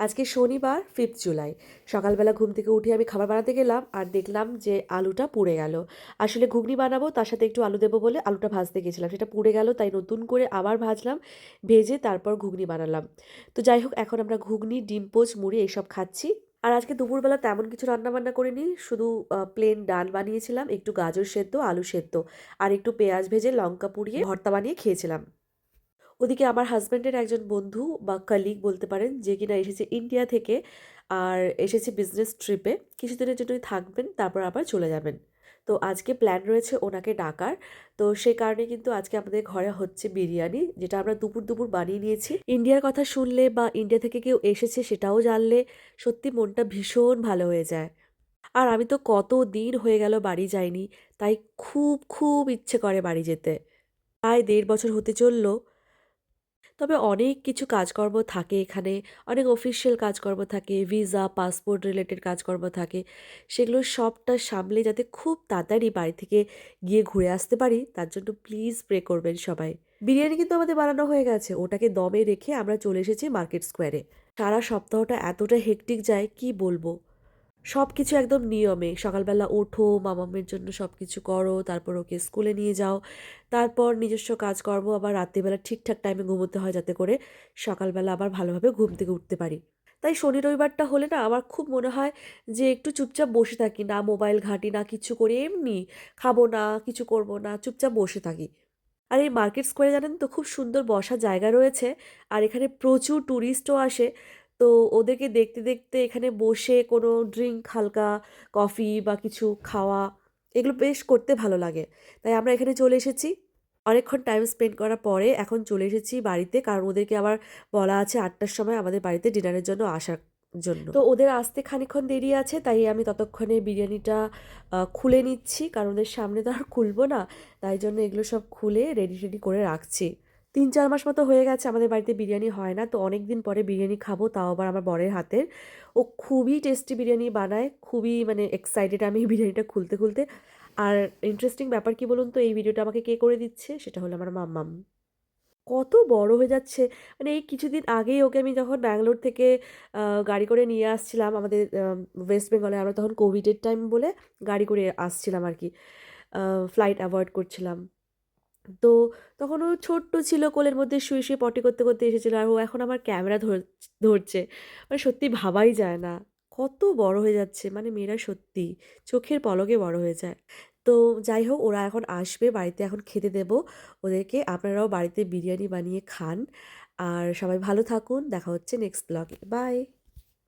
আজকে শনিবার ফিফথ জুলাই সকালবেলা ঘুম থেকে উঠে আমি খাবার বানাতে গেলাম আর দেখলাম যে আলুটা পুড়ে গেল। আসলে ঘুগনি বানাবো, তার সাথে একটু আলু দেবো বলে আলুটা ভাজতে গেছিলাম। সেটা পুড়ে গেল, তাই নতুন করে আবার ভাজলাম, ভেজে তারপর ঘুগনি বানালাম। তো যাই হোক, এখন আমরা ঘুগনি, ডিম পোচ, মুড়ি এইসব খাচ্ছি। আর আজকে দুপুরবেলা তেমন কিছু রান্না বান্না করিনি, শুধু প্লেন ডাল বানিয়েছিলাম, একটু গাজর সেদ্ধ, আলু সেদ্ধ। আর একটু পেঁয়াজ ভেজে লঙ্কা পুড়িয়ে ভর্তা বানিয়ে খেয়েছিলাম। ওদিকে আমার হাজব্যান্ডের একজন বন্ধু বা কালিগ বলতে পারেন, যে কিনা এসেছে ইন্ডিয়া থেকে আর এসেছে বিজনেস ট্রিপে কিছুদিনের জন্যই থাকবেন, তারপর আবার চলে যাবেন। তো আজকে প্ল্যান রয়েছে ওনাকে ডাকার। তো সেই কারণে কিন্তু আজকে আমাদের ঘরে হচ্ছে বিরিয়ানি, যেটা আমরা দুপুর দুপুর বানিয়ে নিয়েছি। ইন্ডিয়ার কথা শুনলে বা ইন্ডিয়া থেকে কেউ এসেছে সেটাও জানলে সত্যি মনটা ভীষণ ভালো হয়ে যায়। আর আমি তো কত দিন হয়ে গেল বাড়ি যাইনি, তাই খুব খুব ইচ্ছে করে বাড়ি যেতে। প্রায় দেড় বছর হতে চলল তবে অনেক কিছু কাজকর্ম থাকে এখানে। অনেক অফিসিয়াল কাজকর্ম থাকে ভিসা পাসপোর্ট রিলেটেড কাজকর্ম থাকে। সেগুলো সবটা সামলে যাতে খুব তাড়াতাড়ি বাড়ি থেকে গিয়ে ঘুরে আসতে পারি, তার জন্য প্লিজ প্রে করবেন সবাই। বিরিয়ানি কিন্তু আমাদের বানানো হয়ে গেছে, ওটাকে দমে রেখে আমরা চলে এসেছি মার্কেট স্কোয়ারে সারা সপ্তাহটা এতটা হেকটিক যায়, কি বলব? সব কিছু একদম নিয়মে। সকালবেলা ওঠো মামামের জন্য সব কিছু করো, তারপর ওকে স্কুলে নিয়ে যাও। তারপর নিজস্ব কাজকর্ম আবার রাত্রিবেলা ঠিকঠাক টাইমে ঘুমোতে হয় যাতে করে সকালবেলা আবার ভালোভাবে ঘুম থেকে উঠতে পারি। তাই শনি রবিবারটা হলে না আমার খুব মনে হয় যে একটু চুপচাপ বসে থাকি, না মোবাইল ঘাঁটি, না কিছু করে, এমনি খাব না, কিছু করব না, চুপচাপ বসে থাকি। আর এই মার্কেট স্কোয়ারে জানেন তো খুব সুন্দর বসার জায়গা রয়েছে, আর এখানে প্রচুর ট্যুরিস্টও আসে। তো ওদেরকে দেখতে দেখতে এখানে বসে কোনো ড্রিঙ্ক হালকা কফি বা কিছু খাওয়া, এগুলো বেশ করতে ভালো লাগে। তাই আমরা এখানে চলে এসেছি। অনেকক্ষণ টাইম স্পেন্ড করার পরে এখন চলে এসেছি বাড়িতে, কারণ ওদেরকে আবার বলা আছে আটটার সময় আমাদের বাড়িতে ডিনারের জন্য আসার জন্য। তো ওদের আসতে খানিক্ষণ দেরি আছে, তাই আমি ততক্ষণে বিরিয়ানিটা খুলে নিচ্ছি, কারণ ওদের সামনে তো আর খুলবো না, তাই জন্য এগুলো সব খুলে রেডি রেডি করে রাখছি। তিন চার মাস মতো হয়ে গেছে আমাদের বাড়িতে বিরিয়ানি হয় না। তো অনেক দিন পরে বিরিয়ানি খাব, তাও আবার আমার বরের হাতের। ও খুবই টেস্টি বিরিয়ানি বানায়, খুবই মানে এক্সাইটেড আমি বিরিয়ানিটা খুলতে খুলতে। আর ইন্টারেস্টিং ব্যাপার কি বলুন তো, এই ভিডিওটা আমাকে কে করে দিচ্ছে? সেটা হলো আমার মাম্মাম। কত বড় হয়ে যাচ্ছে। মানে এই কিছুদিন আগেই ওকে আমি যখন ব্যাঙ্গালোর থেকে গাড়ি করে নিয়ে আসছিলাম আমাদের ওয়েস্ট বেঙ্গলে আমরা তখন কোভিডের টাইম বলে গাড়ি করে আসছিলাম আর কি। ফ্লাইট অ্যাভয়েড করছিলাম। তো তখন ও ছোট্ট ছিল, কোলের মধ্যে শুয়ে শুয়ে পটি করতে করতে এসেছিল আর ও এখন আমার ক্যামেরা ধরছে। মানে সত্যি ভাবাই যায় না। কত বড় হয়ে যাচ্ছে মানে মেয়েরা সত্যি চোখের পলকে বড় হয়ে যায়। তো যাই হোক, ওরা এখন আসবে, বাড়িতে এখন খেতে দেব। ওদেরকে আপনারাও বাড়িতে বিরিয়ানি বানিয়ে খান। আর সবাই ভালো থাকুন, দেখা হচ্ছে নেক্সট ব্লগে বাই